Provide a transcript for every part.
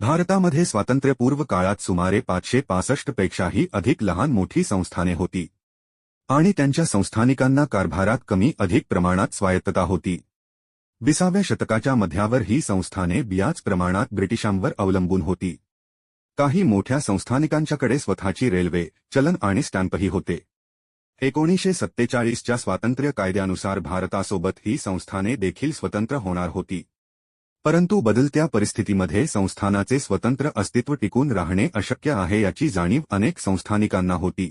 भारतामध्ये स्वातंत्र्यपूर्व काळात सुमारे पाचशे पासष्ट पेक्षाही अधिक लहान मोठी संस्थाने होती. आणि त्यांच्या संस्थानिकांना कारभारात कमी अधिक प्रमाणात स्वायत्तता होती. विसाव्या शतकाच्या मध्यावर ही संस्थाने बियाच प्रमाणात ब्रिटिशांवर अवलंबून होती. काही मोठ्या संस्थानिकांच्याकडे स्वतःची रेल्वे चलन आणि स्टॅम्पही होते. एकोणीसशे सत्तेचाळीसच्या स्वातंत्र्य कायद्यानुसार भारतासोबत ही संस्थाने देखील स्वतंत्र होणार होती. परंतु बदलत्या परिस्थितीमध्ये संस्थानाचे स्वतंत्र अस्तित्व टिकून राहणे अशक्य आहे याची जाणीव अनेक संस्थानिकांना होती.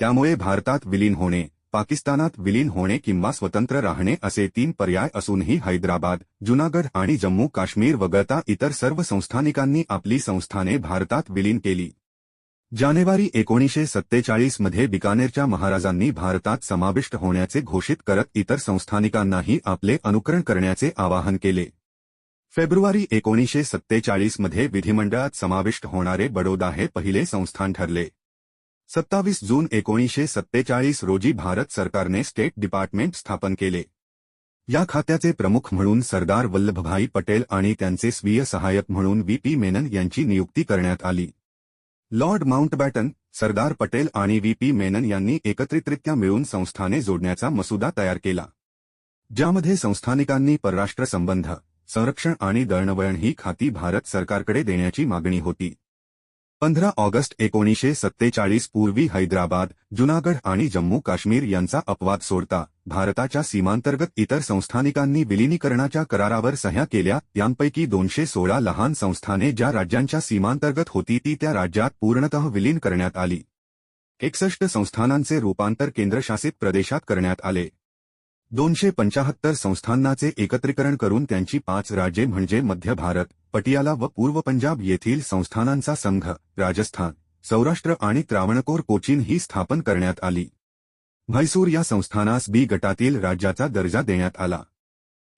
त्यामुळे भारतात विलीन होणे पाकिस्तानात विलीन होणे किंवा स्वतंत्र राहणे असे तीन पर्याय असूनही हैदराबाद जुनागड आणि जम्मू काश्मीर वगळता इतर सर्व संस्थानिकांनी आपली संस्थाने भारतात विलीन केली. जानेवारी एकोणीसशे सत्तेचाळीसमध्ये बिकानेरच्या महाराजांनी भारतात समाविष्ट होण्याचे घोषित करत इतर संस्थानिकांनाही आपले अनुकरण करण्याचे आवाहन केले. फेब्रुवारी एकोणीसशे सत्तेचाळीसमध्ये विधिमंडळात समाविष्ट होणारे बडोदा हे पहिले संस्थान ठरले. सत्तावीस जून एकोणीसशे सत्तेचाळीस रोजी भारत सरकारने स्टेट डिपार्टमेंट स्थापन केले. या खात्याचे प्रमुख म्हणून सरदार वल्लभभाई पटेल आणि त्यांचे स्वीय सहाय्यक म्हणून व्ही पी मेनन यांची नियुक्ती करण्यात आली. लॉर्ड माउंटबॅटन सरदार पटेल आणि व्ही पी मेनन यांनी एकत्रितरित्या मिळून संस्थाने जोडण्याचा मसुदा तयार केला. ज्यामध्ये संस्थानिकांनी परराष्ट्र संबंध संरक्षण आणि दळणवळण ही खाती भारत सरकारकडे देण्याची मागणी होती. पंधरा ऑगस्ट एकोणीसशे सत्तेचाळीस पूर्वी हैदराबाद जुनागड आणि जम्मू काश्मीर यांचा अपवाद सोडता भारताच्या सीमांतर्गत इतर संस्थानिकांनी विलिनीकरणाच्या करारावर सह्या केल्या यांपैकी दोनशे सोळा लहान संस्थाने ज्या राज्यांच्या सीमांतर्गत होती ती त्या राज्यात पूर्णतः विलीन करण्यात आली. एकसष्ट संस्थानांचे रूपांतर केंद्रशासित प्रदेशात करण्यात आले. दोनशे पंचाहत्तर संस्थांनाचे एकत्रीकरण करून त्यांची पाच राज्ये म्हणजे मध्य भारत पटियाला व पूर्व पंजाब येथील संस्थानांचा संघ राजस्थान सौराष्ट्र आणि त्रावणकोर कोचीन ही स्थापन करण्यात आली. म्हैसूर या संस्थानास बी गटातील राज्याचा दर्जा देण्यात आला.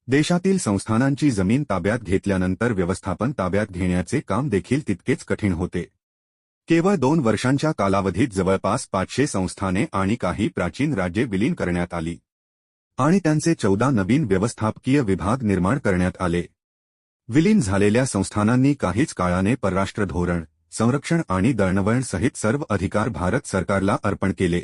देशातील संस्थानांची जमीन ताब्यात घेतल्यानंतर व्यवस्थापन ताब्यात घेण्याचे काम देखील तितकेच कठीण होते. केवळ दोन वर्षांच्या कालावधीत जवळपास पाचशे संस्थाने आणि काही प्राचीन राज्ये विलीन करण्यात आली. आणि त्यांचे चौदा नवीन व्यवस्थापकीय विभाग निर्माण करण्यात आले. विलीन झालेल्या संस्थानांनी काहीच काळाने परराष्ट्र धोरण संरक्षण आणि दळणवळण सहित सर्व अधिकार भारत सरकारला अर्पण केले.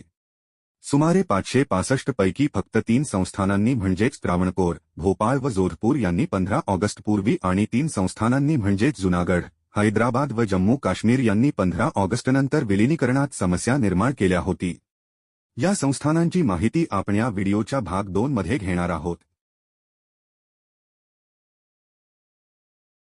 सुमारे पाचशे पासष्ट पैकी फक्त तीन संस्थानांनी म्हणजेच त्रावणकोर भोपाळ व जोधपूर यांनी पंधरा ऑगस्टपूर्वी आणि तीन संस्थानांनी म्हणजेच जुनागड हैदराबाद व जम्मू काश्मीर यांनी पंधरा ऑगस्टनंतर विलिनीकरणात समस्या निर्माण केल्या होती. या संस्थानांची माहिती आपण या व्हिडिओच्या भाग दोन मध्ये घेणार आहोत.